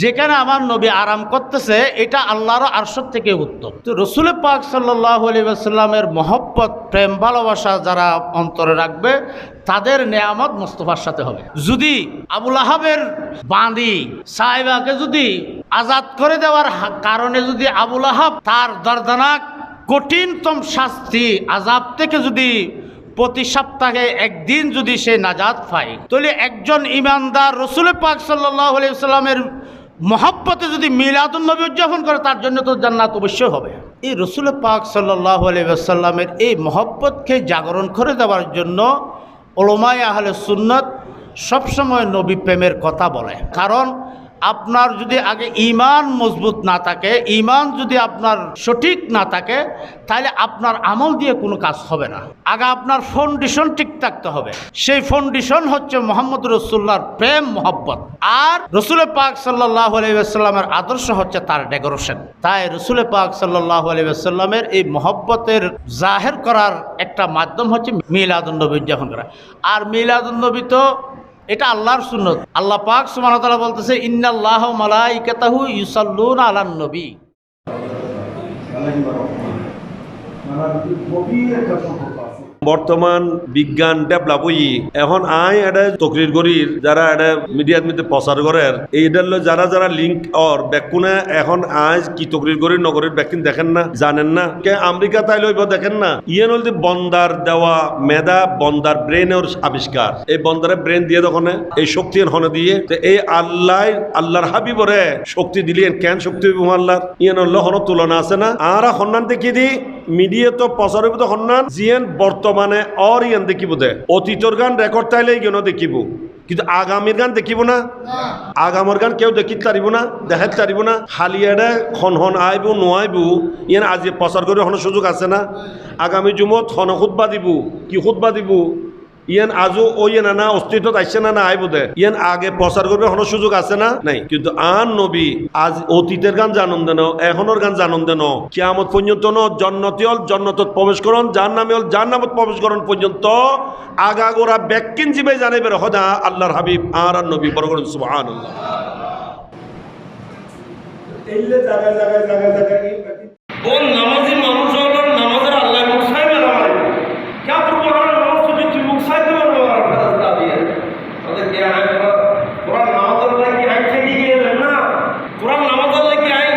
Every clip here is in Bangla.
যেখানে আমার নবী আরাম করতেছে, এটা আল্লাহর আরশদ থেকে উত্তম। তো রসুল পাক সাল্লাহ আলিবাসাল্লামের মহব্বত, প্রেম, ভালোবাসা যারা অন্তরে রাখবে, তাদের নেয়ামত মোস্তফার সাথে হবে। যদি আবুল আহাবের বাঁধি সাহেবাকে যদি আজাদ করে দেওয়ার কারণে যদি আবুল আহাব তার দর্দনাক কঠিনতম শাস্তি, আজাব থেকে যদি প্রতি সপ্তাহে একদিন যদি সে নাজাদ পায়, তাহলে একজন ইমানদার রসুল পাক সাল্লাহ সাল্লামের মহব্বতে যদি মিলাদুল নবী উদযাপন করে, তার জন্য তো জান্নাত অবশ্যই হবে। এই রসুল পাক সাল্লাহ আলাইসাল্লামের এই মহব্বতকে জাগরণ করে দেওয়ার জন্য ওলমায় আহলে সুন্নত সবসময় নবী প্রেমের কথা বলে। কারণ আপনার যদি আগে ইমান মজবুত না থাকে, ইমান যদি আপনার সঠিক না থাকে তাহলে আপনার আমল দিয়ে কোনো কাজ হবে না। আগে আপনার ফাউন্ডেশন ঠিক থাকতে হবে। সেই ফাউন্ডেশন হচ্ছে মোহাম্মদ রসুল্লাহর প্রেম, মোহব্বত। আর রসুল পাক সাল্লাহ আলাইসাল্লামের আদর্শ হচ্ছে তার ডেকোরেশন তাই রসুল পাক সাল্লাহ আলাইসাল্লামের এই মহব্বতের জাহের করার একটা মাধ্যম হচ্ছে মিলাদুন্নবী উদযাপন করা। আর মিলাদুন্নবী তো এটা আল্লাহর সুন্নত। আল্লাহ পাক সুমানতলা বলতেছে ইন্নাল্লাহ মালাইকাতাহু ইউসাল্লুন আলান নবী। বর্তমান বিজ্ঞান ডেভেলপ হই এখন আই এটা তকরির গরির যারা এটা মিডিয়ার মধ্যে প্রচার করের এইটার লই যারা যারা লিঙ্ক অর ব্যাকুনে এখন আজ কি তকরির গরির, নগরীর ব্যাকিন দেখেন না, জানেন না, কে আমেরিকা তাই লইব দেখেন না। ইয়ে নলতে বন্দার দেওয়া মেধা বন্দার ব্রেনের আবিষ্কার। এই বন্দারে ব্রেন দিয়ে তখন, এই শক্তি হনে দিয়ে, তো এই আল্লাহ, আল্লাহর হাবিবরে শক্তি দিলেন, কেন শক্তি হইব আল্লাহর? ইয়ে নল্ল হন তুলনা আছে না। আর হন্নান দেখি দি মিডিয়া তো প্রচারিত হন্নান জিয়েন বর্তমানে অর ইয়ান দেখিব দে। অতীতর গান রেকর্ড তাইলে কেন দেখিব। কিন্তু আগামীর গান দেখিব না। আগামর গান কেউ দেখিত তারিব না, দেখাত তারিব না। হালিয়াডে হন হন আইব নোয়াইব ইয়ান আজি প্রচার করে হন সুযোগ আছে না? আগামী জুমত হন খুতবা দিব। কি খুতবা দিব? ইয়ান আজও ও ইয়ান না অস্তিত্বত আসছে না না আইব বোধে? ইয়ান আগে প্রচার করবে হন সুযোগ আছে না? নাই। কিন্তু আন নবী, আজ অতীতের গান জানন দেন, এখনের গান জানন দেন। কিয়ামত পর্যন্ত ন জন্নতি হল, জন্নতত প্রবেশ করন যার নামে হল যার নামত প্রবেশ করন পর্যন্ত আগাগোড়া ব্যাকিন জিবে জানাইবে হদা আল্লাহর হাবিব আর আর নবী, বড় করুন সুবহান কোন নামাজি মানুষ হলো নামাজের আল্লাহ মুখ সাইবে না মারে क्या প্রমাণ নামাজ যদি তুই মুখ সাইতে পারবে আর ফেরেশতা দিয়ে ওদের কি আয় কোরআন নামাজ আল্লাহ কি আয় থেকে গেলেন না কোরআন নামাজ আল্লাহ কি আয়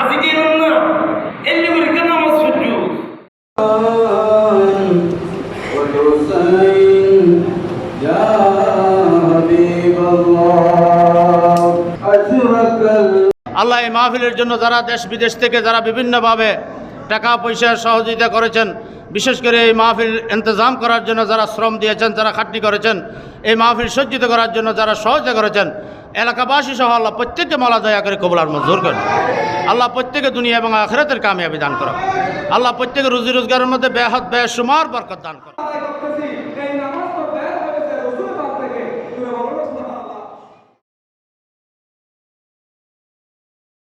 আজি গেলেন না এমনি করে কেন নামাজ সহ্য والحسين يا حبيب الله أشرك আল্লাহ এই মাহফিলের জন্য যারা দেশ বিদেশ থেকে যারা বিভিন্নভাবে টাকা পয়সা সহযোগিতা করেছেন। বিশেষ করে এই মাহফিল ইন্তজাম করার জন্য যারা শ্রম দিয়েছেন, যারা খাটনি করেছেন, এই মাহফিল সজ্জিত করার জন্য যারা সহযোগিতা করেছেন, এলাকাবাসী সহ আল্লাহ প্রত্যেককে মালা দয়া করে কবলার মজুর করেন। আল্লাহ প্রত্যেকে দুনিয়া এবং আখেরাতের কামিয়াবি দান করো আল্লাহ প্রত্যেকে রুজি রোজগারের মধ্যে বেহাত, বেসুমার বরকত দান করো